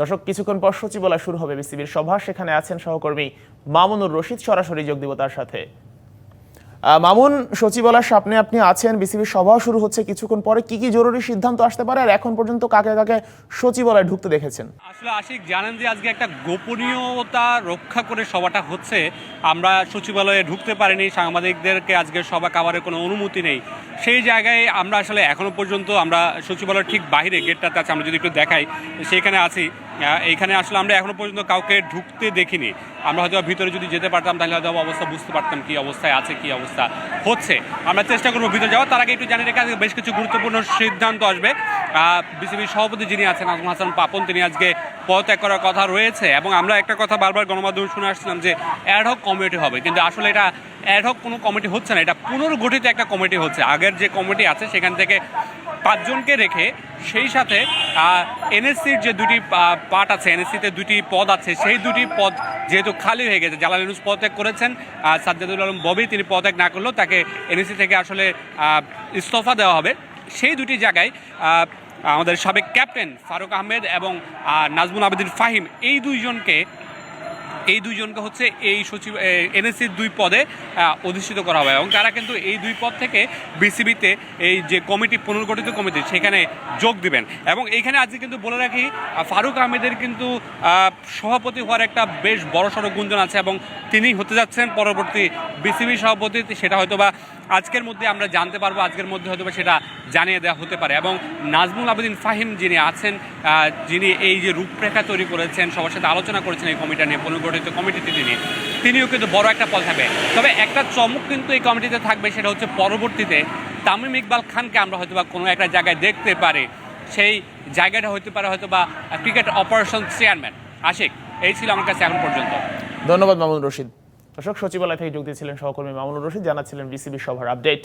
দর্শক, কিছুক্ষণ পর সচিবালয় শুরু হবে বিসিবির সভা। সেখানে আছেন সহকর্মী মামুনুর রশিদ। সরাসরি যোগ দিব তার সাথে। মামুন, সচিবালয়ের সামনে আপনি আছেন, বিসিবির সভা শুরু হচ্ছে। কিছুক্ষণ পরে কি কি জরুরি সিদ্ধান্ত আসতে পারে? আর এখন পর্যন্ত কাকে কাকে সচিবালয়ে ঢুকতে দেখেছেন? আসলে আশিক, জানেন যে আজকে একটা গোপনীয়তা রক্ষা করে সভাটা হচ্ছে। আমরা সচিবালয়ে ঢুকতে পারিনি। সাংবাদিকদেরকে আজকে সভা কাভারের কোনো অনুমতি নেই। সেই জায়গায় আমরা আসলে এখনও পর্যন্ত আমরা সচিবালয়ের ঠিক বাইরে গেটটাতে আছে, আমরা যদি একটু দেখাই, সেখানে আছি। এইখানে আসলে আমরা এখনও পর্যন্ত কাউকে ঢুকতে দেখিনি। আমরা হয়তো ভিতরে যদি যেতে পারতাম, তাহলে হয়তো অবস্থা বুঝতে পারতাম কি অবস্থায় আছে, কি অবস্থা হচ্ছে। আমরা চেষ্টা করব ভিতরে যাওয়া তার আগে একটু জানিয়ে রেখে আজকে বেশ কিছু গুরুত্বপূর্ণ সিদ্ধান্ত আসবে। বিসিবির সভাপতি যিনি আছেন আজম হাসান পাপন, তিনি আজকে পদত্যাগ করার কথা রয়েছে। এবং আমরা একটা কথা বারবার গণমাধ্যমে শুনে আসছিলাম যে অ্যাডহক কমিটি হবে। কিন্তু আসলে এটা অ্যাডহক কোনো কমিটি হচ্ছে না। এটা পুনর্গঠিত একটা কমিটি হচ্ছে। আগের যে কমিটি আছে, সেখান থেকে পাঁচজনকে রেখে সেই সাথে এনএসসির যে দুটি পার্ট আছে, এনএসসিতে দুটি পদ আছে, সেই দুটি পদ যেহেতু খালি হয়ে গেছে, জালাল ইউনুস পদত্যাগ করেছেন সাজ্জাদুল আলম ববি তিনি পদত্যাগ না করলেও তাকে এনএসসি থেকে আসলে ইস্তফা দেওয়া হবে। সেই দুটি জায়গায় আমাদের সাবেক ক্যাপ্টেন ফারুক আহমেদ এবং নাজমুল আবেদিন ফাহিম, এই দুইজনকে এই দুইজনকে হচ্ছে এই সচিব এনএসসির দুই পদে অধিষ্ঠিত করা হবে এবং তারা কিন্তু এই দুই পদ থেকে বিসিবিতে এই যে কমিটি, পুনর্গঠিত কমিটি, সেখানে যোগ দিবেন। এবং এইখানে আজকে কিন্তু বলে রাখি ফারুক আহমেদের কিন্তু সভাপতি হওয়ার একটা বেশ বড় সড়ো গুঞ্জন আছে এবং তিনি হতে যাচ্ছেন পরবর্তী বিসিবি সভাপতি, সেটা হয়তো বা আজকের মধ্যে আমরা জানতে পারব, আজকের মধ্যে হয়তো বা সেটা জানিয়ে দেওয়া হতে পারে। এবং নাজমুল আবেদিন ফাহিম যিনি আছেন যিনি এই যে রূপরেখা তৈরি করেছেন, সবার সাথে আলোচনা করেছেন এই কমিটা নিয়ে পুনর্গঠিত কমিটিতে তিনি, তিনিও কিন্তু বড় একটা পদ থাকবে তবে একটা চমক কিন্তু এই কমিটিতে থাকবে, সেটা হচ্ছে পরবর্তীতে তামিম ইকবাল খানকে আমরা হয়তো বা কোনো একটা জায়গায় দেখতে পারি। সেই জায়গাটা হতে পারে হয়তো বা ক্রিকেট অপারেশন চেয়ারম্যান। আশিক, এই ছিল আমার কাছে এখন পর্যন্ত। ধন্যবাদ মামুনুর রশিদ। দর্শক, সচিবালয় থেকে যোগ দিয়েছিলেন সহকর্মী মামুনুর রশিদ, জানাচ্ছিলেন বিসিবির সভার আপডেট।